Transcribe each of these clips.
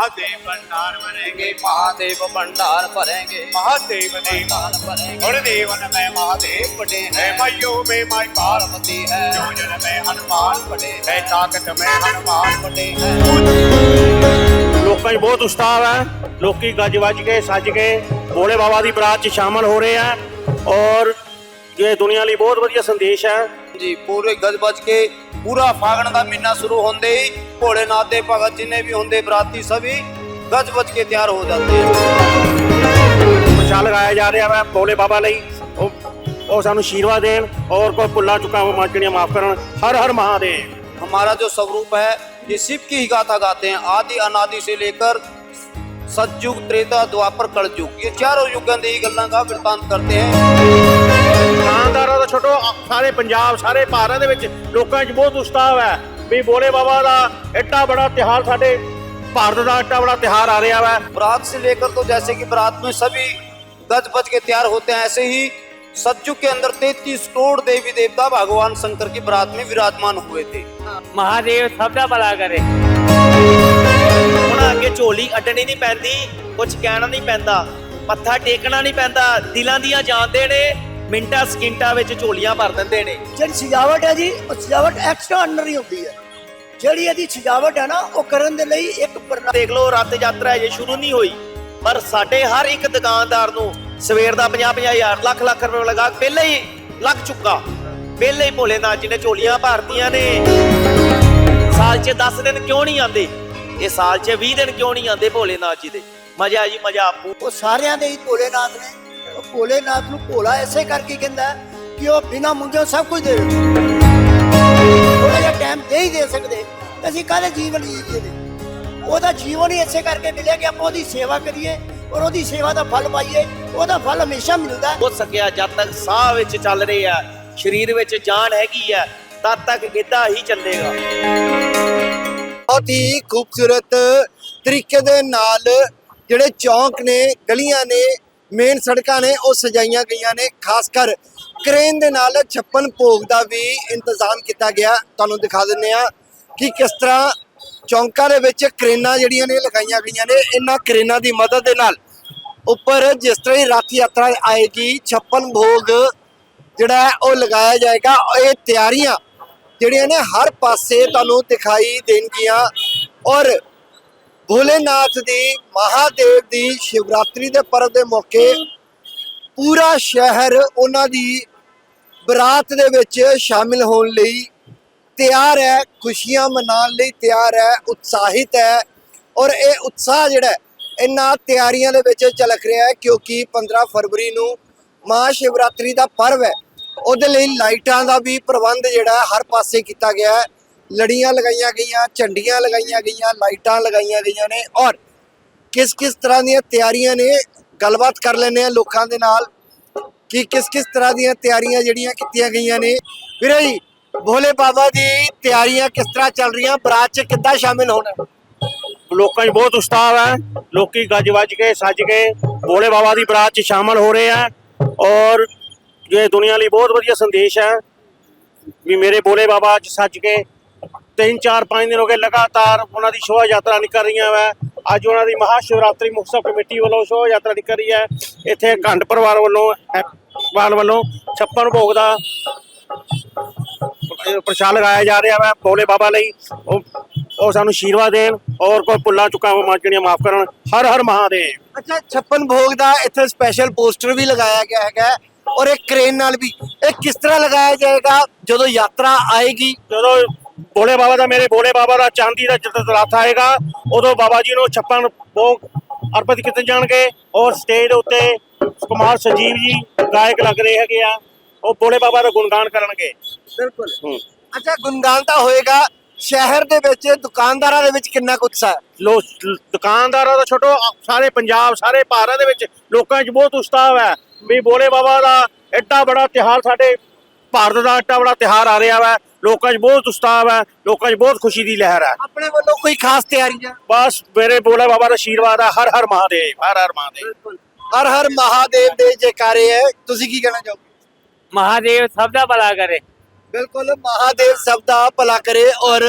महादेव भंडार भरेंगे महादेव भंडार भरेंगे महादेव देव भंडार भरेंगे और देवन में महादेव बड़े है हैं मैयो में माई पार पार्वती है जोजन में हनुमान बड़े है ताकत में हनुमान बड़े हैं ਲੋਕਾਂ 'ਚ ਬਹੁਤ ਉਤਸ਼ਾਹ ਹੈ ਲੋਕੀ ਗੱਜ ਵੱਜ ਕੇ ਸੱਜ ਕੇ ਭੋਲੇ ਬਾਬਾ ਦੀ ਬਰਾਤ 'ਚ ਸ਼ਾਮਲ ਹੋ ਰਹੇ ਆ ਔਰ ਇਹ ਦੁਨੀਆ ਲਈ ਬਹੁਤ ਵਧੀਆ ਸੰਦੇਸ਼ ਹੈ ਜੀ ਪੂਰੇ ਗੱਜ ਵੱਜ ਕੇ ਪੂਰਾ ਫਾਗਣ ਦਾ ਮਹੀਨਾ ਸ਼ੁਰੂ ਹੁੰਦੇ ਹੀ ਭੋਲੇਨਾਥ ਦੇ ਭਗਤ ਜਿੰਨੇ ਵੀ ਹੁੰਦੇ ਬਰਾਤੀ ਸਭੀ ਗੱਜ ਵੱਜ ਕੇ ਤਿਆਰ ਹੋ ਜਾਂਦੇ ਹਨ ਮਸ਼ਾਲ ਲਗਾਇਆ ਜਾ ਰਿਹਾ ਹੈ ਭੋਲੇ ਬਾਬਾ ਲਈ ਉਹ ਉਹ ਸਾਨੂੰ ਆਸ਼ੀਰਵਾਦ ਦੇਣ ਔਰ ਕੋਈ ਭੁੱਲਾਂ ਚੁੱਕਾਂ ਮਾਜਣੀਆਂ ਮਾਫ ਕਰਨ ਹਰ ਹਰ ਮਹਾਦੇਵ हमारा जो स्वरूप है ये शिव की ही गाथा गाते हैं आदि अनादि से लेकर सतयुग त्रेता द्वापर कलयुग ये चारों युगों ਦੀ ਗੱਲਾਂ ਦਾ ਵਰਤਾਂਤ ਕਰਦੇ हैं ਦੁਕਾਨਦਾਰਾਂ ਦਾ ਛੋਟੋ ਸਾਰੇ ਪੰਜਾਬ ਸਾਰੇ ਭਾਰਤ ਦੇ ਵਿੱਚ ਲੋਕਾਂ 'ਚ ਬਹੁਤ ਉਤਸ਼ਾਹ ਹੈ ਵੀ ਭੋਲੇ ਬਾਬਾ ਦਾ ਐਡਾ ਬੜਾ ਤਿਹਾਰ ਸਾਡੇ ਭਾਰਤ ਦਾ ਐਡਾ ਬੜਾ ਤਿਹਾਰ ਆ ਰਿਹਾ ਹੈ बारात से लेकर तो जैसे कि बारात में सभी गज बज के तैयार होते हैं ऐसे ही सतयुग के अंदर 33 करोड़ देवी देवता भगवान शंकर की बारात में विराजमान हुए थे ਮਹਾਦੇਵ ਸਭ ਦਾ ਭਲਾ ਕਰੇ ਹੁਣ ਅੱਗੇ ਝੋਲੀ ਅੱਡਣੀ ਨਹੀਂ ਪੈਂਦੀ ਕੁਝ ਕਹਿਣਾ ਨਹੀਂ ਪੈਂਦਾ ਮੱਥਾ ਟੇਕਣਾ ਨਹੀਂ ਪੈਂਦਾ ਦਿਲਾਂ ਦੀਆਂ ਜਾਣਦੇ ਨੇ ਮਿੰਟਾਂ ਸਕਿੰਟਾਂ ਵਿੱਚ ਝੋਲੀਆਂ ਭਰ ਦਿੰਦੇ ਨੇ ਜਿਹੜੀ ਸਜਾਵਟ ਹੈ ਜੀ ਉਹ ਸਜਾਵਟ ਐਕਸਟਰਾ ਆਰਡੀਨਰੀ ਹੁੰਦੀ ਹੈ ਜਿਹੜੀ ਇਹਦੀ ਸਜਾਵਟ ਹੈ ਨਾ, ਉਹ ਕਰਨ ਦੇ ਲਈ ਇੱਕ ਪ੍ਰਣਾ- ਦੇਖ ਲਓ, ਰੱਥ ਯਾਤਰਾ ਅਜੇ ਸ਼ੁਰੂ ਨਹੀਂ ਹੋਈ, ਪਰ ਸਾਡੇ ਹਰ ਇੱਕ ਦੁਕਾਨਦਾਰ ਨੂੰ ਸਵੇਰ ਦਾ 50 50 ਲੱਖ ਲੱਖ ਰੁਪਏ ਲਗਾ ਪਹਿਲੇ ਹੀ ਲੱਗ ਚੁੱਕਾ। ਪਹਿਲੇ ਹੀ ਭੋਲੇਨਾਥ ਜੀ ਨੇ ਝੋਲੀਆਂ ਭਰਤੀਆਂ ਨੇ। ਸਾਲ 'ਚ 10 ਦਿਨ ਕਿਉਂ ਨਹੀਂ ਆਉਂਦੇ? ਇਹ ਸਾਲ 'ਚ 20 ਦਿਨ ਕਿਉਂ ਨਹੀਂ ਆਉਂਦੇ ਭੋਲੇਨਾਥ ਜੀ ਦੇ? ਮਜ਼ਾ ਜੀ ਮਜ਼ਾ ਆਪੂ। ਉਹ ਸਾਰਿਆਂ ਦੇ ਹੀ ਭੋਲੇਨਾਥ ਨੇ। ਭੋਲੇਨਾਥ ਨੂੰ ਭੋਲਾ ਐਸੇ ਕਰਕੇ ਕਹਿੰਦਾ ਕਿ ਉਹ ਬਿਨਾ ਮੁੰਗਿਓ ਸਭ ਕੁਝ ਦੇ ਦਿੰਦਾ ਥੋੜਾ ਜਿਹਾ ਟਾਈਮ ਦੇ ਹੀ ਦੇ ਸਕਦੇ। ਅਸੀਂ ਕਾਹਦੇ ਜੀਵਨ ਜੀਈਏ ਨੇ? ਉਹਦਾ ਜੀਵਨ ਹੀ ਐਸੇ ਕਰਕੇ ਮਿਲਿਆ ਕਿ ਆਪਾਂ ਉਹਦੀ ਸੇਵਾ ਕਰੀਏ ਔਰ ਉਹਦੀ ਸੇਵਾ ਦਾ ਫਲ ਪਾਈਏ। ਉਹਦਾ ਫਲ ਹਮੇਸ਼ਾ ਮਿਲਦਾ ਹੈ। ਹੋ ਸਕਿਆ ਜਦ ਤੱਕ ਸਾਹ ਵਿੱਚ ਚੱਲ ਰਹੀ ਆ ਸਰੀਰ ਵਿੱਚ ਜਾਨ ਹੈਗੀ ਆ ਤਦ ਤੱਕ ਇਦਾਂ ਹੀ ਚੱਲੇਗਾ। ਬਹੁਤ ਹੀ ਖੂਬਸੂਰਤ ਤਰੀਕੇ ਦੇ ਨਾਲ ਜਿਹੜੇ ਚੌਂਕ ਨੇ ਗਲੀਆਂ ਨੇ ਮੇਨ ਸੜਕਾਂ ਨੇ ਉਹ ਸਜਾਈਆਂ ਗਈਆਂ ਨੇ। ਖਾਸ ਕਰ ਕਰੇਨ ਦੇ ਨਾਲ ਛੱਪਨ ਭੋਗ ਦਾ ਵੀ ਇੰਤਜ਼ਾਮ ਕੀਤਾ ਗਿਆ। ਤੁਹਾਨੂੰ ਦਿਖਾ ਦਿੰਨੇ ਆ ਕਿ ਕਿਸ ਤਰ੍ਹਾਂ ਚੌਂਕਾਂ ਦੇ ਵਿੱਚ ਕਰੇਨਾਂ ਜਿਹੜੀਆਂ ਨੇ ਲਗਾਈਆਂ ਗਈਆਂ ਨੇ, ਇਹਨਾਂ ਕਰੇਨਾਂ ਦੀ ਮਦਦ ਦੇ ਨਾਲ ਉੱਪਰ ਜਿਸ ਤਰ੍ਹਾਂ ਹੀ ਰੱਥ ਯਾਤਰਾ ਆਏਗੀ ਛੱਪਨ ਭੋਗ ਜਿਹੜਾ ਹੈ ਉਹ ਲਗਾਇਆ ਜਾਏਗਾ। ਇਹ ਤਿਆਰੀਆਂ ਜਿਹੜੀਆਂ ਨੇ ਹਰ ਪਾਸੇ ਤੁਹਾਨੂੰ ਦਿਖਾਈ ਦੇਣਗੀਆਂ ਔਰ ਭੋਲੇਨਾਥ ਦੀ, ਮਹਾਦੇਵ ਦੀ ਸ਼ਿਵਰਾਤਰੀ ਦੇ ਪਰਵ ਦੇ ਮੌਕੇ ਪੂਰਾ ਸ਼ਹਿਰ ਉਹਨਾਂ ਦੀ ਬਰਾਤ ਦੇ ਵਿੱਚ ਸ਼ਾਮਿਲ ਹੋਣ ਲਈ ਤਿਆਰ ਹੈ, ਖੁਸ਼ੀਆਂ ਮਨਾਉਣ ਲਈ ਤਿਆਰ ਹੈ, ਉਤਸ਼ਾਹਿਤ ਹੈ ਔਰ ਇਹ ਉਤਸ਼ਾਹ ਜਿਹੜਾ ਇਹਨਾਂ ਤਿਆਰੀਆਂ ਦੇ ਵਿੱਚ ਝਲਕ ਰਿਹਾ ਹੈ ਕਿਉਂਕਿ 15 ਫਰਵਰੀ ਨੂੰ ਮਹਾ ਸ਼ਿਵਰਾਤਰੀ ਦਾ ਪਰਵ ਹੈ। ਉਹਦੇ ਲਈ ਲਾਈਟਾਂ ਦਾ ਵੀ ਪ੍ਰਬੰਧ ਜਿਹੜਾ ਹਰ ਪਾਸੇ ਕੀਤਾ ਗਿਆ ਹੈ। ਲੜੀਆਂ ਲਗਾਈਆਂ ਗਈਆਂ, ਝੰਡੀਆਂ ਲਗਾਈਆਂ ਗਈਆਂ, ਲਾਈਟਾਂ ਲਗਾਈਆਂ ਗਈਆਂ ਨੇ ਔਰ ਕਿਸ ਕਿਸ ਤਰ੍ਹਾਂ ਦੀਆਂ ਤਿਆਰੀਆਂ ਨੇ, ਗੱਲਬਾਤ ਕਰ ਲੈਂਦੇ ਆ ਲੋਕਾਂ ਦੇ ਨਾਲ। ਕਿ ਕਿਸ ਕਿਸ ਤਰ੍ਹਾਂ ਦੀਆਂ ਤਿਆਰੀਆਂ ਜਿਹੜੀਆਂ ਕੀਤੀਆਂ ਗਈਆਂ ਨੇ? ਵੀਰੇ ਜੀ, ਭੋਲੇ ਬਾਬਾ ਦੀ ਤਿਆਰੀਆਂ ਕਿਸ ਤਰ੍ਹਾਂ ਚੱਲ ਰਹੀਆਂ? ਬਰਾਤ 'ਚ ਕਿੱਦਾਂ ਸ਼ਾਮਿਲ ਹੋਣਾ? ਲੋਕਾਂ 'ਚ ਬਹੁਤ ਉਤਸ਼ਾਹ ਹੈ। ਲੋਕੀ ਗੱਜ ਵੱਜ ਕੇ, ਸੱਜ ਕੇ ਭੋਲੇ ਬਾਬਾ ਦੀ ਬਰਾਤ 'ਚ ਸ਼ਾਮਲ ਹੋ ਰਹੇ ਆ। ਔਰ ਇਹ ਦੁਨੀਆ ਲਈ ਬਹੁਤ ਵਧੀਆ ਸੰਦੇਸ਼ ਹੈ ਵੀ ਮੇਰੇ ਭੋਲੇ ਬਾਬਾ 'ਚ ਸੱਜ ਕੇ ਤਿੰਨ ਚਾਰ ਪੰਜ ਦਿਨ ਹੋ ਗਏ ਲਗਾਤਾਰ ਉਹਨਾਂ ਦੀ ਸ਼ੋਭਾ ਯਾਤਰਾ ਨਿਕਲ ਰਹੀਆਂ ਵਾ। ਅੱਜ ਉਹਨਾਂ ਦੀ ਮਹਾ ਸ਼ਿਵਰਾਤਰੀ ਮੁਕਤਸਰ ਕਮੇਟੀ ਵੱਲੋਂ ਸ਼ੋਭਾ ਯਾਤਰਾ ਨਿਕਲ ਰਹੀ ਹੈ। ਇੱਥੇ ਘੰਟ ਪਰਿਵਾਰ ਵੱਲੋਂ ਵਾਲ ਵੱਲੋਂ ਛੱਪਨ ਭੋਗ ਦਾ ਪ੍ਰਸ਼ਾਦ ਲਗਾਇਆ ਜਾ ਰਿਹਾ ਹੈ ਭੋਲੇ ਬਾਬਾ ਲਈ। ਉਹ ਸਾਨੂੰ ਆਸ਼ੀਰਵਾਦ ਦੇਣ ਔਰ ਕੋਈ ਭੁੱਲਾਂ ਚੁੱਕਾਂ ਮਾਜਣੀਆਂ ਮਾਫ ਕਰਨ। ਹਰ ਹਰ ਮਹਾਦੇਵ। ਅੱਛਾ ਛੱਪਨ ਭੋਗ ਦਾ ਇੱਥੇ ਸਪੈਸ਼ਲ ਪੋਸਟਰ ਵੀ ਲਗਾਇਆ ਗਿਆ ਹੈਗਾ ਔਰ ਇੱਕ ਕ੍ਰੇਨ ਨਾਲ ਵੀ। ਇਹ ਕਿਸ ਤਰ੍ਹਾਂ ਲਗਾਇਆ ਜਾਏਗਾ? ਜਦੋਂ ਯਾਤਰਾ ਆਏਗੀ? ਜਦੋਂ ਭੋਲੇ ਬਾਬਾ ਦਾ ਮੇਰੇ ਭੋਲੇ ਬਾਬਾ ਦਾ ਚਾਂਦੀ ਦਾ ਜਦੋਂ ਰੱਥ ਆਏਗਾ ਉਦੋਂ ਬਾਬਾ ਜੀ ਨੂੰ ਛੱਪਨ ਭੋਗ ਅਰਪਿਤ ਕੀਤੇ ਜਾਣਗੇ। ਔਰ ਸਟੇਜ ਉੱਤੇ ਕੁਮਾਰ ਸੰਜੀਵ ਜੀ ਗਾਇਕ ਲੱਗ ਰਹੇ ਹੈਗੇ ਆ। ਉਹ ਭੋਲੇ ਬਾਬਾ ਦਾ ਗੁਣਗਾਨ ਕਰਨਗੇ। ਬਿਲਕੁਲ। ਅੱਛਾ ਗੁਣਗਾਨ ਤਾਂ ਹੋਏਗਾ। ਸ਼ਹਿਰ ਦੇ ਵਿੱਚ ਦੁਕਾਨਦਾਰਾਂ ਦੇ ਵਿੱਚ ਕਿੰਨਾ ਕੁ ਉਤਸ਼ਾਹ ਹੈ? ਲੋ ਦੁਕਾਨਦਾਰਾਂ ਦਾ ਛੋਟੋ ਸਾਰੇ ਪੰਜਾਬ ਸਾਰੇ ਭਾਰਤ ਦੇ ਵਿੱਚ ਲੋਕਾਂ 'ਚ ਬਹੁਤ ਉਤਸ਼ਾਹ ਹੈ। ਵੀ ਭੋਲੇ ਬਾਬਾ ਦਾ ਐਡਾ ਬੜਾ ਤਿਹਾਰ ਸਾਡੇ ਭਾਰਤ ਦਾ ਐਡਾ ਬੜਾ ਤਿਹਾਰ ਆ ਰਿਹਾ ਹੈ ਲੋਕਾਂ 'ਚ ਬਹੁਤ ਉਤਸ਼ਾਹ ਹੈ ਲੋਕਾਂ 'ਚ ਬਹੁਤ ਖੁਸ਼ੀ ਦੀ ਲਹਿਰ ਹੈ ਆਪਣੇ ਵੱਲੋਂ ਕੋਈ ਖਾਸ ਤਿਆਰੀ ਹੈ ਬਸ ਮੇਰੇ ਭੋਲੇ ਬਾਬਾ ਦਾ ਆਸ਼ੀਰਵਾਦ ਹੈ ਹਰ ਹਰ ਮਹਾਦੇਵ ਹਰ ਹਰ ਮਹਾਦੇਵ। ਹਰ ਹਰ ਮਹਾਦੇਵ ਦੇ ਜੈਕਾਰੇ ਹੈ ਤੁਸੀਂ ਕੀ ਕਹਿਣਾ ਚਾਹੋਗੇ? ਮਹਾਦੇਵ ਸਭ ਦਾ ਭਲਾ ਕਰੇ। ਬਿਲਕੁਲ ਮਹਾਦੇਵ ਸਭ ਦਾ ਭਲਾ ਕਰੇ ਔਰ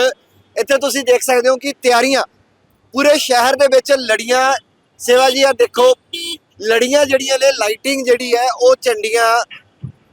ਇੱਥੇ ਤੁਸੀਂ ਦੇਖ ਸਕਦੇ ਹੋ ਕਿ ਤਿਆਰੀਆਂ ਪੂਰੇ ਸ਼ਹਿਰ ਦੇ ਵਿੱਚ ਲੜੀਆਂ ਸੇਵਾ ਜੀ ਆ ਦੇਖੋ ਲੜੀਆਂ ਜਿਹੜੀਆਂ ਨੇ ਲਾਈਟਿੰਗ ਜਿਹੜੀ ਹੈ ਉਹ ਝੰਡੀਆਂ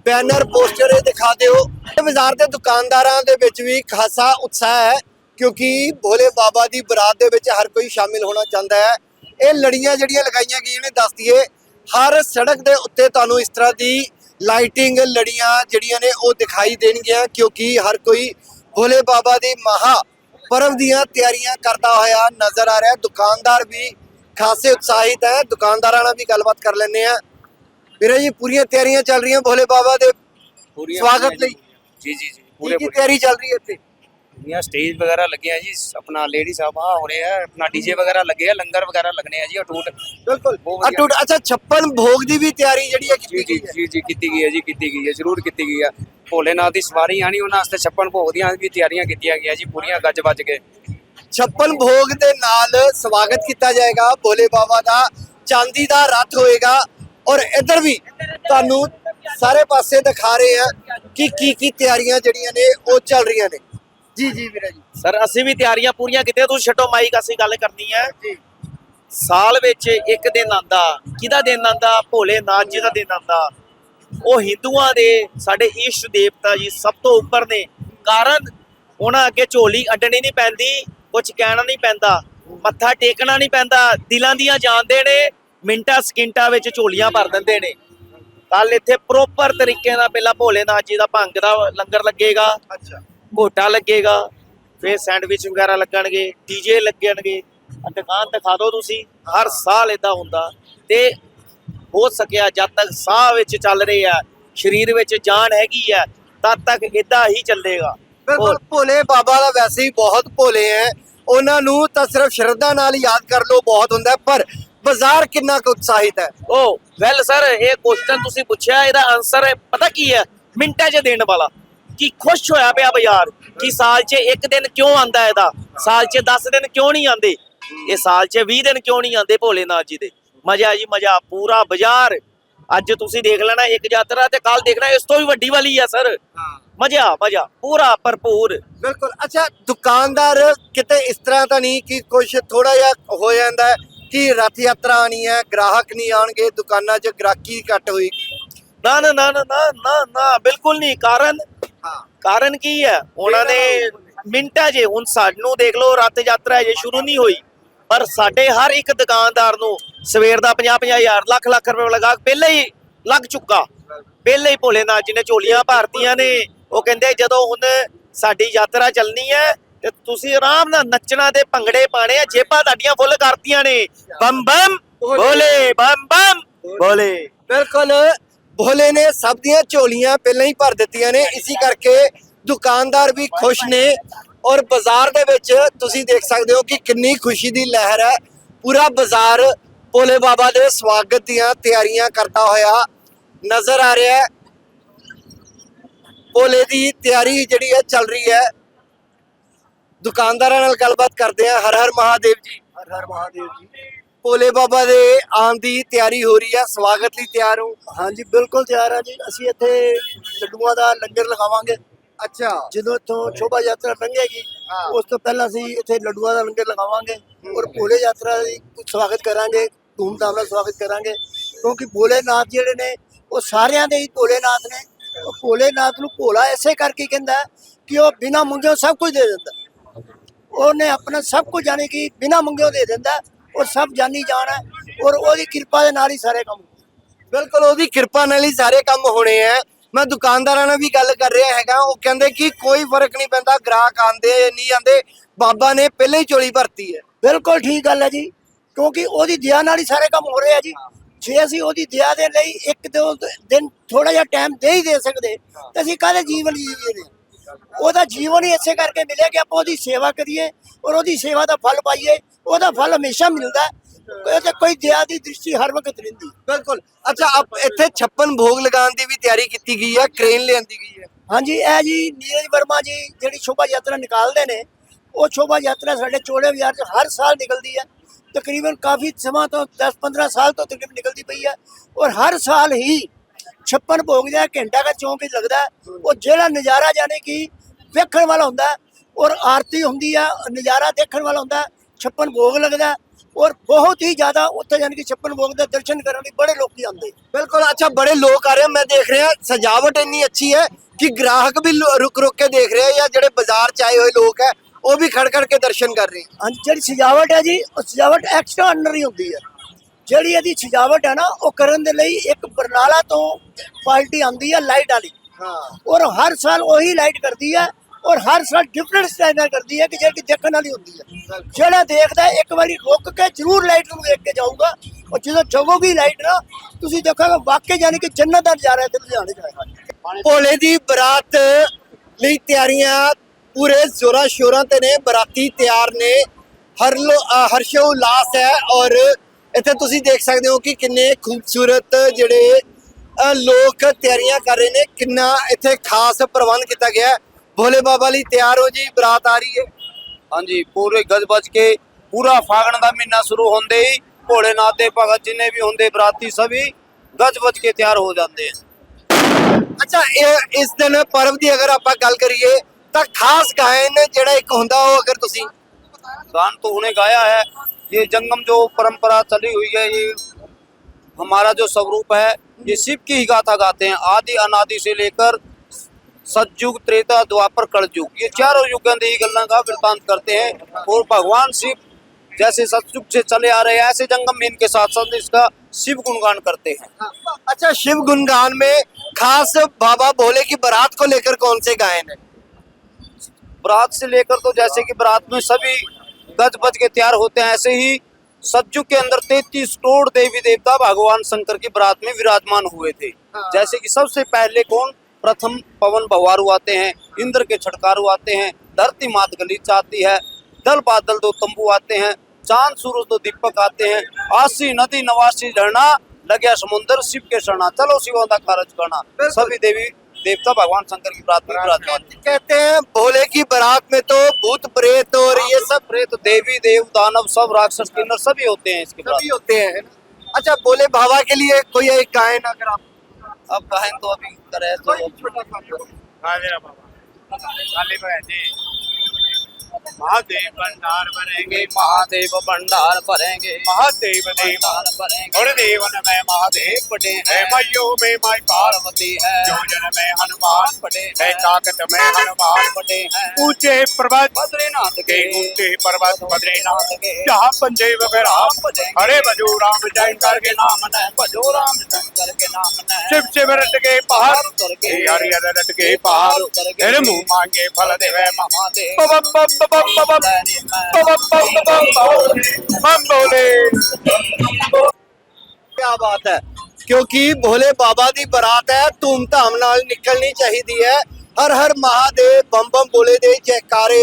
ਬੈਨਰ, ਪੋਸਟਰ ਇਹ ਦਿਖਾ ਦਿਓ। ਬਾਜ਼ਾਰ ਦੇ ਦੁਕਾਨਦਾਰਾਂ ਦੇ ਵਿੱਚ ਵੀ ਖਾਸਾ ਉਤਸ਼ਾਹ ਹੈ, ਕਿਉਂਕਿ ਭੋਲੇ ਬਾਬਾ ਦੀ ਬਰਾਤ ਦੇ ਵਿੱਚ ਹਰ ਕੋਈ ਸ਼ਾਮਿਲ ਹੋਣਾ ਚਾਹੁੰਦਾ ਹੈ। ਇਹ ਲੜੀਆਂ ਜਿਹੜੀਆਂ ਲਗਾਈਆਂ ਗਈਆਂ ਨੇ, ਦੱਸ ਦਈਏ, ਹਰ ਸੜਕ ਦੇ ਉੱਤੇ ਤੁਹਾਨੂੰ ਇਸ ਤਰ੍ਹਾਂ ਦੀ ਲਾਈਟਿੰਗ ਲੜੀਆਂ ਜਿਹੜੀਆਂ ਨੇ ਉਹ ਦਿਖਾਈ ਦੇਣਗੀਆਂ, ਕਿਉਂਕਿ ਹਰ ਕੋਈ ਭੋਲੇ ਬਾਬਾ ਦੀ ਮਹਾ ਪਰਵ ਦੀਆਂ ਤਿਆਰੀਆਂ ਕਰਦਾ ਹੋਇਆ ਨਜ਼ਰ ਆ ਰਿਹਾ ਦੁਕਾਨਦਾਰ ਵੀ ਖਾਸੇ ਉਤਸ਼ਾਹਿਤ ਹੈ। ਦੁਕਾਨਦਾਰਾਂ ਨਾਲ ਵੀ ਗੱਲਬਾਤ ਕਰ ਲੈਂਦੇ ਆ ਵੀਰੇ ਜੀ ਪੂਰੀਆਂ ਤਿਆਰੀਆਂ ਚੱਲ ਰਹੀਆਂ ਭੋਲੇ ਬਾਬਾ ਦੇ। ਸਵਾਗਤ ਲਈ। ਜੀ ਜੀ ਜੀ ਪੂਰੇ ਤਿਆਰੀ ਚੱਲ ਰਹੀ ਇੱਥੇ? ਪੂਰੀਆਂ ਸਟੇਜ ਵਗੈਰਾ ਲੱਗਿਆ ਜੀ ਆਪਣਾ ਲੇਡੀ ਸਾਹਿਬ ਆ ਹੋ ਰਿਹਾ ਆਪਣਾ ਡੀਜੇ ਵਗੈਰਾ ਲੱਗੇ ਆ ਲੰਗਰ ਵਗੈਰਾ ਲੱਗਣੇ ਆ ਜੀ ਅਟੂਟ। ਬਿਲਕੁਲ। ਅਟੂਟ ਅੱਛਾ 56 ਭੋਗ ਦੀ ਵੀ ਤਿਆਰੀ ਜਿਹੜੀ ਹੈ ਕੀਤੀ ਗਈ ਜੀ ਜੀ ਕੀਤੀ ਗਈ ਹੈ ਜੀ ਕੀਤੀ ਗਈ ਹੈ ਜ਼ਰੂਰ ਕੀਤੀ ਗਈ ਹੈ। ਭੋਲੇਨਾਥ ਦੀ ਸਵਾਰੀ ਆਣੀ ਉਹਨਾਂ ਵਾਸਤੇ 56 ਭੋਗ ਦੀਆਂ ਵੀ ਤਿਆਰੀਆਂ ਕੀਤੀਆਂ ਗਈਆਂ ਜੀ ਪੂਰੀਆਂ ਗੱਜ ਵੱਜ ਕੇ। 56 ਭੋਗ ਦੇ ਨਾਲ ਸਵਾਗਤ ਕੀਤਾ ਜਾਏਗਾ ਭੋਲੇ ਬਾਬਾ ਦਾ। ਚਾਂਦੀ ਦਾ ਰੱਥ ਹੋਏਗਾ। ਔਰ ਇੱਧਰ ਵੀ ਤੁਹਾਨੂੰ ਸਾਰੇ ਪਾਸੇ ਦਿਖਾ ਰਹੇ ਆ ਕਿ ਕੀ ਕੀ ਤਿਆਰੀਆਂ ਜਿਹੜੀਆਂ ਨੇ ਉਹ ਚੱਲ ਰਹੀਆਂ ਨੇ। ਜੀ ਜੀ ਵੀਰੇ ਜੀ। ਸਰ ਅਸੀਂ ਵੀ ਤਿਆਰੀਆਂ ਪੂਰੀਆਂ ਕੀਤੀਆਂ ਤੁਸੀਂ ਛੱਡੋ ਮਾਈਕ ਅਸੀਂ ਗੱਲ ਕਰਨੀ ਹੈ। ਜੀ। ਸਾਲ ਵਿੱਚ ਇੱਕ ਦਿਨ ਆਂਦਾ ਕਿਹਦਾ ਦਿਨ ਆਂਦਾ ਭੋਲੇਨਾਥ ਜੀ ਦਾ ਦਿਨ ਆਂਦਾ ਉਹ ਹਿੰਦੂਆਂ ਦੇ ਸਾਡੇ ਈਸ਼ਟ ਦੇਵਤਾ ਜੀ ਸਭ ਤੋਂ ਉੱਪਰ ਨੇ। ਕਾਰਨ ਉਹਨਾਂ ਅੱਗੇ ਝੋਲੀ ਅੱਡਣੀ ਨਹੀਂ ਪੈਂਦੀ ਕੁਝ ਕਹਿਣਾ ਨਹੀਂ ਪੈਂਦਾ ਮੱਥਾ ਟੇਕਣਾ ਨਹੀਂ ਪੈਂਦਾ ਦਿਲਾਂ ਦੀਆਂ ਜਾਣਦੇ ਨੇ ਮਿੰਟਾਂ ਸਕਿੰਟਾਂ ਵਿੱਚ ਝੋਲੀਆਂ ਭਰ ਦਿੰਦੇ ਨੇ। ਕੱਲ ਇੱਥੇ ਪ੍ਰੋਪਰ ਤਰੀਕੇ ਨਾਲ ਪਹਿਲਾਂ ਭੋਲੇਨਾਥ ਜੀ ਦਾ ਭੰਗ ਦਾ ਲੰਗਰ ਲੱਗੇਗਾ। ਅੱਛਾ। ਘੋਟਾ ਲੱਗੇਗਾ। ਫਿਰ ਸੈਂਡਵਿਚ ਵਗੈਰਾ ਲੱਗਣਗੇ ਡੀਜੇ ਲੱਗਣਗੇ। ਦੁਕਾਨ ਦਿਖਾ ਦਿਓ ਤੁਸੀਂ ਹਰ ਸਾਲ ਇਦਾਂ ਹੁੰਦਾ। ਤੇ ਹੋ ਸਕਿਆ ਜਦ ਤੱਕ ਸਾਹ ਵਿੱਚ ਚੱਲ ਰਹੇ ਆ ਸਰੀਰ ਵਿੱਚ ਜਾਨ ਹੈਗੀ ਆ ਤਦ ਤੱਕ ਇਦਾਂ ਹੀ ਚੱਲੇਗਾ। ਬਿਲਕੁਲ ਭੋਲੇ ਬਾਬਾ ਦਾ ਵੈਸੇ ਹੀ ਬਹੁਤ ਭੋਲੇ ਹੈ ਉਹਨਾਂ ਨੂੰ ਤਾਂ ਸਿਰਫ ਸ਼ਰਧਾ ਨਾਲ ਯਾਦ ਕਰ ਲੋ ਬਹੁਤ ਹੁੰਦਾ। ਹੈ, ਪਰ ਬਾਜ਼ਾਰ ਕਿੰਨਾ ਕੁ ਉਤਸ਼ਾਹਿਤ ਹੈ? ਓ ਵੈਲ ਸਰ ਇਹ ਕੁਐਸਚਨ ਤੁਸੀਂ ਪੁੱਛਿਆ ਇਹਦਾ ਆਨਸਰ ਪਤਾ ਕੀ ਹੈ? ਮਿੰਟਾਂ 'ਚ ਦੇਣ ਵਾਲਾ। ਕਿ ਖੁਸ਼ ਹੋਇਆ ਪਿਆ ਬਾਜ਼ਾਰ? ਕਿ ਸਾਲ 'ਚ ਇੱਕ ਦਿਨ ਕਿਉਂ ਆਂਦਾ ਇਹਦਾ? ਸਾਲ 'ਚ 10 ਦਿਨ ਕਿਉਂ ਨਹੀਂ ਆਂਦੇ ਇਹ ਸਾਲ 'ਚ 20 ਦਿਨ ਕਿਉਂ ਨਹੀਂ ਆਂਦੇ ਭੋਲੇਨਾਥ ਜੀ ਦੇ? ਮਜ਼ਾ ਜੀ ਮਜ਼ਾ ਪੂਰਾ ਬਾਜ਼ਾਰ। ਅੱਜ ਤੁਸੀਂ ਦੇਖ ਲੈਣਾ ਇੱਕ ਯਾਤਰਾ ਤੇ ਕੱਲ ਦੇਖਣਾ ਇਸ ਤੋਂ ਵੀ ਵੱਡੀ ਵਾਲੀ ਆ ਸਰ ਮਜ਼ਾ ਮਜ਼ਾ ਪੂਰਾ ਭਰਪੂਰ। ਬਿਲਕੁਲ। ਅੱਛਾ ਦੁਕਾਨਦਾਰ ਕਿਤੇ ਇਸ ਤਰ੍ਹਾਂ ਤਾਂ ਨਹੀਂ ਕਿ ਕੁਝ ਥੋੜਾ ਜਿਹਾ ਹੋ ਜਾਂਦਾ ਹੈ? ਕਿ ਰੱਥ ਯਾਤਰਾ ਆਣੀ ਹੈ? ਗ੍ਰਾਹਕ ਨਹੀਂ ਆਣਗੇ ਦੁਕਾਨਾਂ 'ਚ ਗ੍ਰਾਹਕੀ ਘੱਟ ਹੋਏਗੀ। ਨਾ ਨਾ ਨਾ ਨਾ ਨਾ ਨਾ ਨਾ ਬਿਲਕੁਲ ਨਹੀਂ। ਕਾਰਨ? ਹਾਂ। ਕਾਰਨ ਕੀ ਹੈ? ਉਹਨਾਂ ਨੇ ਮਿੰਟਾਂ 'ਚ ਹੁਣ ਸਾਨੂੰ ਦੇਖ ਲਓ ਰੱਥ ਯਾਤਰਾ ਅਜੇ ਸ਼ੁਰੂ ਨਹੀਂ ਹੋਈ। ਪਰ ਸਾਡੇ ਹਰ ਇੱਕ ਦੁਕਾਨਦਾਰ ਨੂੰ ਸਵੇਰ ਦਾ 50 50 ਹਜ਼ਾਰ ਲੱਖ ਲੱਖ ਰੁਪਏ ਲਗਾ ਕੇ ਪਹਿਲਾਂ ਹੀ ਲੱਗ ਚੁੱਕਾ। ਪਹਿਲਾਂ ਹੀ ਭੋਲੇਨਾਥ ਜੀ ਨੇ ਝੋਲੀਆਂ ਭਰਤੀਆਂ ਨੇ। ਉਹ ਕਹਿੰਦੇ ਜਦੋਂ ਹੁਣ ਸਾਡੀ ਯਾਤਰਾ ਚੱਲਣੀ ਹੈ ਤੇ ਤੁਸੀਂ ਆਰਾਮ ਨਾਲ ਨੱਚਣਾ ਤੇ ਭੰਗੜੇ ਪਾਣੇ ਆ ਜੇਬਾਂ ਤੁਹਾਡੀਆਂ ਫੁੱਲ ਕਰਤੀਆਂ ਨੇ। ਬੰਮ ਬੰਮ ਭੋਲੇ। ਬੰਮ ਬੰਮ ਭੋਲੇ। ਬਿਲਕੁਲ ਭੋਲੇ ਨੇ ਸਭ ਦੀਆਂ ਝੋਲੀਆਂ ਪਹਿਲਾਂ ਹੀ ਭਰ ਦਿੱਤੀਆਂ ਨੇ। ਇਸੇ ਕਰਕੇ ਦੁਕਾਨਦਾਰ ਵੀ ਖੁਸ਼ ਨੇ ਔਰ ਬਾਜ਼ਾਰ ਦੇ ਵਿੱਚ ਤੁਸੀਂ ਦੇਖ ਸਕਦੇ ਹੋ ਕਿ ਕਿੰਨੀ ਖੁਸ਼ੀ ਦੀ ਲਹਿਰ ਹੈ। ਪੂਰਾ ਬਾਜ਼ਾਰ ਭੋਲੇ ਬਾਬਾ ਦੇ ਸਵਾਗਤ ਦੀਆਂ ਤਿਆਰੀਆਂ ਕਰਦਾ ਹੋਇਆ ਨਜ਼ਰ ਆ ਰਿਹਾ ਹੈ। ਭੋਲੇ ਦੀ ਤਿਆਰੀ ਜਿਹੜੀ ਹੈ ਚੱਲ ਰਹੀ ਹੈ। ਦੁਕਾਨਦਾਰਾਂ ਨਾਲ ਗੱਲਬਾਤ ਕਰਦੇ ਆ ਹਰ ਹਰ ਮਹਾਦੇਵ ਜੀ। ਹਰ ਹਰ ਮਹਾਦੇਵ ਜੀ। ਭੋਲੇ ਬਾਬਾ ਦੇ ਆਉਣ ਦੀ ਤਿਆਰੀ ਹੋ ਰਹੀ ਹੈ ਸਵਾਗਤ ਲਈ ਤਿਆਰ ਹੋ। ਹਾਂਜੀ ਬਿਲਕੁਲ ਤਿਆਰ ਆ ਜੀ। ਅਸੀਂ ਇੱਥੇ ਲੱਡੂਆਂ ਦਾ ਲੰਗਰ ਲਗਾਵਾਂਗੇ। ਅੱਛਾ। ਜਦੋਂ ਇੱਥੋਂ ਸ਼ੋਭਾ ਯਾਤਰਾ ਲੰਘੇਗੀ। ਉਸ ਤੋਂ ਪਹਿਲਾਂ ਅਸੀਂ ਇੱਥੇ ਲੱਡੂਆਂ ਦਾ ਲੰਗਰ ਲਗਾਵਾਂਗੇ ਔਰ ਭੋਲੇ ਯਾਤਰਾ ਦੀ ਸਵਾਗਤ ਕਰਾਂਗੇ। ਧੂਮਧਾਮ ਨਾਲ ਸਵਾਗਤ ਕਰਾਂਗੇ। ਕਿਉਂਕਿ ਭੋਲੇਨਾਥ ਜਿਹੜੇ ਨੇ ਉਹ ਸਾਰਿਆਂ ਦੇ ਹੀ ਭੋਲੇਨਾਥ ਨੇ। ਉਹ ਭੋਲੇਨਾਥ ਨੂੰ ਭੋਲਾ ਐਸੇ ਕਰਕੇ ਕਹਿੰਦਾ ਕਿ ਉਹ ਬਿਨਾਂ ਮੰਗਿਓ ਸਭ ਕੁਝ ਦੇ ਦਿੰਦਾ ਉਹਨੇ ਆਪਣਾ ਸਭ ਕੁਝ ਜਾਣੀ ਕਿ ਬਿਨਾਂ ਮੰਗਿਓ ਦੇ ਦਿੰਦਾ ਔਰ ਸਭ ਜਾਣੀ ਜਾਣ ਔਰ ਉਹਦੀ ਕਿਰਪਾ ਦੇ ਨਾਲ ਹੀ ਸਾਰੇ ਕੰਮ ਬਿਲਕੁਲ ਉਹਦੀ ਕਿਰਪਾ ਨਾਲ ਹੀ ਸਾਰੇ ਕੰਮ ਹੋਣੇ ਆ। ਮੈਂ ਦੁਕਾਨਦਾਰਾਂ ਨਾਲ ਵੀ ਗੱਲ ਕਰ ਰਿਹਾ ਹੈਗਾ ਉਹ ਕਹਿੰਦੇ ਕਿ ਕੋਈ ਫ਼ਰਕ ਨਹੀਂ ਪੈਂਦਾ ਗ੍ਰਾਹਕ ਆਂਦੇ ਨਹੀਂ ਆਂਦੇ ਬਾਬਾ ਨੇ ਪਹਿਲਾਂ ਹੀ ਚੋਲੀ ਭਰਤੀ ਹੈ। ਬਿਲਕੁਲ ਠੀਕ ਗੱਲ ਹੈ ਜੀ ਕਿਉਂਕਿ ਉਹਦੀ ਦਇਆ ਨਾਲ ਹੀ ਸਾਰੇ ਕੰਮ ਹੋ ਰਹੇ ਆ ਜੀ। ਜੇ ਅਸੀਂ ਉਹਦੀ ਦਇਆ ਦੇ ਲਈ ਇੱਕ ਦੋ ਦਿਨ ਥੋੜਾ ਜਿਹਾ ਟਾਈਮ ਦੇ ਹੀ ਦੇ ਸਕਦੇ ਤਾਂ ਅਸੀਂ ਕਾਹਦੇ ਜੀਵਨ ਜੀਵੀਏ ਨੇ? ਉਹਦਾ ਜੀਵਨ ਹੀ ਇਸੇ ਕਰਕੇ ਮਿਲਿਆ ਕਿ ਆਪਾਂ ਉਹਦੀ ਸੇਵਾ ਕਰੀਏ ਔਰ ਉਹਦੀ ਸੇਵਾ ਦਾ ਫਲ ਪਾਈਏ ਉਹਦਾ ਫਲ ਹਮੇਸ਼ਾ ਮਿਲਦਾ ਹੈ। ਕੋਈ ਤੇ ਕੋਈ ਦਇਆ ਦੀ ਦ੍ਰਿਸ਼ਟੀ ਹਰ ਵਕਤ ਰਹਿੰਦੀ ਬਿਲਕੁਲ। ਅੱਛਾ ਆਪ ਇੱਥੇ 56 ਭੋਗ ਲਗਾਉਣ ਦੀ ਵੀ ਤਿਆਰੀ ਕੀਤੀ ਗਈ ਹੈ ਕ੍ਰੇਨ ਲਿਆਂਦੀ ਗਈ ਹੈ। ਹਾਂਜੀ ਇਹ ਜੀ ਨੀਰਜ ਵਰਮਾ ਜੀ ਜਿਹੜੀ ਸ਼ੋਭਾ ਯਾਤਰਾ ਨਿਕਾਲਦੇ ਨੇ ਉਹ ਸ਼ੋਭਾ ਯਾਤਰਾ ਸਾਡੇ ਚੋਲੇ ਬਾਜ਼ਾਰ 'ਚ ਹਰ ਸਾਲ ਨਿਕਲਦੀ ਹੈ। ਤਕਰੀਬਨ ਕਾਫੀ ਸਮਾਂ ਤੋਂ 10-15 ਸਾਲ ਤੋਂ ਤਕਰੀਬਨ ਨਿਕਲਦੀ ਪਈ ਹੈ ਔਰ ਹਰ ਸਾਲ ਹੀ 56 ਭੋਗ ਦਾ ਘੰਟਾ ਦਾ ਚੌਂਕ ਵਿੱਚ ਲੱਗਦਾ। ਉਹ ਜਿਹੜਾ ਨਜ਼ਾਰਾ ਜਾਣੇ ਕਿ ਵੇਖਣ ਵਾਲਾ ਹੁੰਦਾ ਔਰ ਆਰਤੀ ਹੁੰਦੀ ਆ ਨਜ਼ਾਰਾ ਦੇਖਣ ਵਾਲਾ ਹੁੰਦਾ ਹੈ। ਛੱਪਨ ਭੋਗ ਲੱਗਦਾ ਔਰ ਬਹੁਤ ਹੀ ਜ਼ਿਆਦਾ ਉੱਥੇ ਜਾਨ ਕਿ ਛੱਪਨ ਭੋਗ ਦੇ ਦਰਸ਼ਨ ਕਰਨ ਲਈ ਬੜੇ ਲੋਕੀ ਆਉਂਦੇ ਬਿਲਕੁਲ ਅੱਛਾ ਬੜੇ ਲੋਕ ਆ ਰਹੇ ਮੈਂ ਦੇਖ ਰਿਹਾ ਸਜਾਵਟ ਇੰਨੀ ਅੱਛੀ ਹੈ ਕਿ ਗ੍ਰਾਹਕ ਵੀ ਰੁਕ ਰੁਕ ਕੇ ਦੇਖ ਰਹੇ ਆ ਜਾਂ ਜਿਹੜੇ ਬਾਜ਼ਾਰ ਚ ਆਏ ਹੋਏ ਲੋਕ ਹੈ ਉਹ ਵੀ ਖੜ ਖੜ ਕੇ ਦਰਸ਼ਨ ਕਰ ਰਹੇ ਹਾਂਜੀ ਜਿਹੜੀ ਸਜਾਵਟ ਹੈ ਜੀ ਉਹ ਸਜਾਵਟ ਐਕਸਟਰਾ ਆਰਡਨਰੀ ਹੁੰਦੀ ਹੈ ਜਿਹੜੀ ਇਹਦੀ ਸਜਾਵਟ ਹੈ ਨਾ ਉਹ ਕਰਨ ਦੇ ਲਈ ਇੱਕ ਬਰਨਾਲਾ ਤੋਂ ਪਾਰਟੀ ਆਉਂਦੀ ਹੈ ਲਾਈਟ ਵਾਲੀ। ਹਾਂ। ਔਰ ਹਰ ਸਾਲ ਉਹੀ ਲਾਈਟ ਕਰਦੀ ਹੈ ਔਰ ਹਰ ਸਾਲ ਡਿਫਰੈਂਟ ਸਟਾਈਲ ਨਾਲ ਕਰਦੀ ਹੈ ਕਿ ਜਿਹੜੀ ਦੇਖਣ ਵਾਲੀ ਹੁੰਦੀ ਹੈ। ਜਿਹੜਾ ਦੇਖਦਾ ਇੱਕ ਵਾਰੀ ਰੁਕ ਕੇ ਜ਼ਰੂਰ ਲਾਈਟ ਨੂੰ ਦੇਖ ਕੇ ਜਾਊਗਾ। ਔਰ ਜਦੋਂ ਜਗੋਗੀ ਲਾਈਟ ਨਾ ਤੁਸੀਂ ਦੇਖੋਗੇ ਵਾਕਈ ਜਾਨੀ ਕਿ ਜੰਨਤ ਦਾ ਨਜ਼ਾਰਾ ਇੱਥੇ ਲੁਧਿਆਣੇ ਜਾਏਗਾ ਭੋਲੇ ਦੀ ਬਰਾਤ ਲਈ ਤਿਆਰੀਆਂ ਪੂਰੇ ਜ਼ੋਰਾਂ ਸ਼ੋਰਾਂ ਤੇ ਨੇ। ਬਰਾਤੀ ਤਿਆਰ ਨੇ। ਹਰ ਲੋ- ਹਰਸ਼ੋ ਉਲਾਸ ਹੈ ਔਰ ਇੱਥੇ ਤੁਸੀਂ ਦੇਖ ਸਕਦੇ ਹੋ ਕਿ ਕਿੰਨੇ ਖੂਬਸੂਰਤ ਜਿਹੜੇ ਲੋਕ ਤਿਆਰੀਆਂ ਕਰ ਰਹੇ ਨੇ ਕਿੰਨਾ ਇੱਥੇ ਖਾਸ ਪ੍ਰਬੰਧ ਕੀਤਾ ਗਿਆ ਭੋਲੇ ਬਾਬਾ ਲਈ ਤਿਆਰ ਹੋ ਜੀ ਬਰਾਤ ਆ ਰਹੀ ਹੈ। ਹਾਂਜੀ ਪੂਰੇ ਗੱਜ ਕੇ ਪੂਰਾ ਫਾਗਣ ਦਾ ਮਹੀਨਾ ਸ਼ੁਰੂ ਹੁੰਦੇ ਹੀ ਭੋਲੇਨਾਥ ਦੇ ਭਗਤ ਜਿੰਨੇ ਵੀ ਹੁੰਦੇ ਬਰਾਤੀ ਸਭੀ ਗੱਜ ਵੱਜ ਕੇ ਤਿਆਰ ਹੋ ਜਾਂਦੇ ਹਨ ਅੱਛਾ ਇਹ ਇਸ ਦਿਨ ਪਰਬ ਦੀ ਅਗਰ ਆਪਾਂ ਗੱਲ ਕਰੀਏ ਤਾਂ ਖਾਸ ਗਾਇਨ ਜਿਹੜਾ ਇੱਕ ਹੁੰਦਾ ਉਹ ਅਗਰ ਤੁਸੀਂ ਗਾਨ ਤੋਂ ਹੁਣੇ ਗਾਇਆ ਹੈ। ये जंगम जो परंपरा चली हुई है ये हमारा जो स्वरूप है ये शिव की ही गाथा गाते हैं। आदि अनादि से लेकर सतयुग त्रेता द्वापर कलयुग ये चारों युगों की गल्ला का वृतांत करते हैं और भगवान शिव जैसे सतयुग से चले आ रहे हैं ऐसे जंगम में इनके साथ साथ इसका शिव गुणगान करते हैं। अच्छा शिव गुणगान में खास बाबा भोले की बारात को लेकर कौन से गायन है? बारात से लेकर तो जैसे कि बारात में सभी गज बज के तैयार होते हैं। ऐसे ही सज्जू के अंदर तैतीस करोड़ देवी देवता भगवान शंकर की बरात में विराजमान हुए थे। जैसे कि सबसे पहले कौन? प्रथम पवन भवारू आते हैं इंद्र के छटकारू आते हैं धरती मात गलीच आती है दल बादल दो तंबू आते हैं चाँद सूरज दो दीपक आते हैं आसी नदी नवासी झरना लगे समुद्र शिव के शरणा चलो शिवों का कारज करना। सभी देवी देवता भगवान शंकर की प्रार्थना में विराजमान कहते हैं भोले की बरात में तो भूत प्रेत और ये सब प्रेत देवी देव दानव सब राक्षस किन्नर सभी होते हैं इसके बाद सभी होते हैं अच्छा भोले बाबा के लिए कोई एक गायन अगर आप अब गायन तो अभी करे तो छोटा सा हाजिर बाबा। खाली बहन जी। महादेव भंडार भरेंगे। महादेव भंडार भरेंगे। महादेव देव भंडार भरेंगे। और देवन में महादेव पटे है। मयो में माई पार्वती है। योजन में हनुमान पटे है। ताकत में हनुमान पटे हैं। ऊँचे पर्वत बद्रीनाथ के ऊँचे पर्वत बद्रीनाथ के। जहाँ पंजे वगैरह बजेंगे। हरे बजू राम जयंकर के नाम है। भजो राम शंकर के नाम है। शिव शिव रट के पहाड़ उतर के हरियर रट के पहाड़। उतर के मुँह मांगे फल देवे महादेव। बम बम बम बम बम बम तेरी मैं बम बम बम बम बम बोले क्या बात है ਕਿਉਂਕਿ ਭੋਲੇ ਬਾਬਾ ਦੀ ਬਰਾਤ ਹੈ ਧੂਮ-ਧਾਮ ਨਾਲ ਨਿਕਲਣੀ ਚਾਹੀਦੀ ਹੈ ਹਰ ਹਰ ਮਹਾਦੇਵ ਬੰਮ ਬੰਮ ਬੋਲੇ ਦੇ ਜੈਕਾਰੇ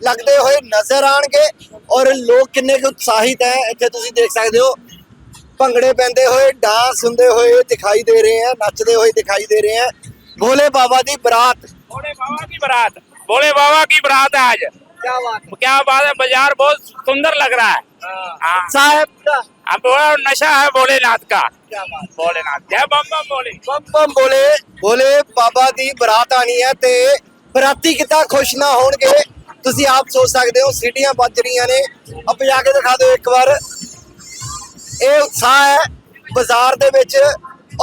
ਲੱਗਦੇ ਹੋਏ ਨਜ਼ਰ ਆਣਗੇ ਔਰ ਲੋਕ ਕਿੰਨੇ ਕੁ ਉਤਸ਼ਾਹਿਤ ਹੈ ਇੱਥੇ ਤੁਸੀਂ ਦੇਖ ਸਕਦੇ ਹੋ ਭੰਗੜੇ ਪੈਂਦੇ ਹੋਏ ਡਾਂਸ ਹੁੰਦੇ ਹੋਏ ਦਿਖਾਈ ਦੇ ਰਹੇ ਹੈ ਨੱਚਦੇ ਹੋਏ ਦਿਖਾਈ ਦੇ ਰਹੇ ਹੈ ਭੋਲੇ ਬਾਬਾ ਦੀ ਬਰਾਤ भोले बाबा की बारात भोले बाबा की बारात है आज क्या बात क्या बात है बाजार बहुत सुंदर लग रहा है हाँ ਸਾਹਿਬ ਦਾ अब थोड़ा नशा है भोलेनाथ का क्या बात भोलेनाथ जय बम बम भोले ਬੰਮ ਬੰਮ ਬੋਲੇ ਬੋਲੇ ਬਾਬਾ ਦੀ ਬਰਾਤ ਆਣੀ ਹੈ ਤੇ ਬਰਾਤੀ ਕਿਤਾ ਖੁਸ਼ ਨਾ ਹੋਣਗੇ ਤੁਸੀਂ ਆਪ ਸੋਚ ਸਕਦੇ ਹੋ ਸੀਟੀਆਂ ਵੱਜ ਰਹੀਆਂ ਨੇ ਆਪ ਜਾ ਕੇ ਦਿਖਾ ਦਿਓ ਇੱਕ ਵਾਰ ਇਹ ਉਤਸ਼ਾਹ ਹੈ ਬਾਜ਼ਾਰ ਦੇ ਵਿੱਚ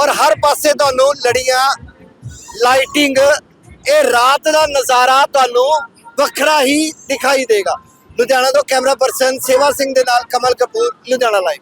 ਔਰ ਹਰ ਪਾਸੇ ਤੁਹਾਨੂੰ ਲੜੀਆਂ ਲਾਈਟਿੰਗ ਇਹ ਰਾਤ ਦਾ ਨਜ਼ਾਰਾ ਤੁਹਾਨੂੰ ਵੱਖਰਾ ਹੀ ਦਿਖਾਈ ਦੇਗਾ। ਲੁਧਿਆਣਾ ਤੋਂ ਕੈਮਰਾ ਪਰਸਨ ਸੇਵਾ ਸਿੰਘ ਦੇ ਨਾਲ ਕਮਲ ਕਪੂਰ, ਲੁਧਿਆਣਾ ਲਾਈਵ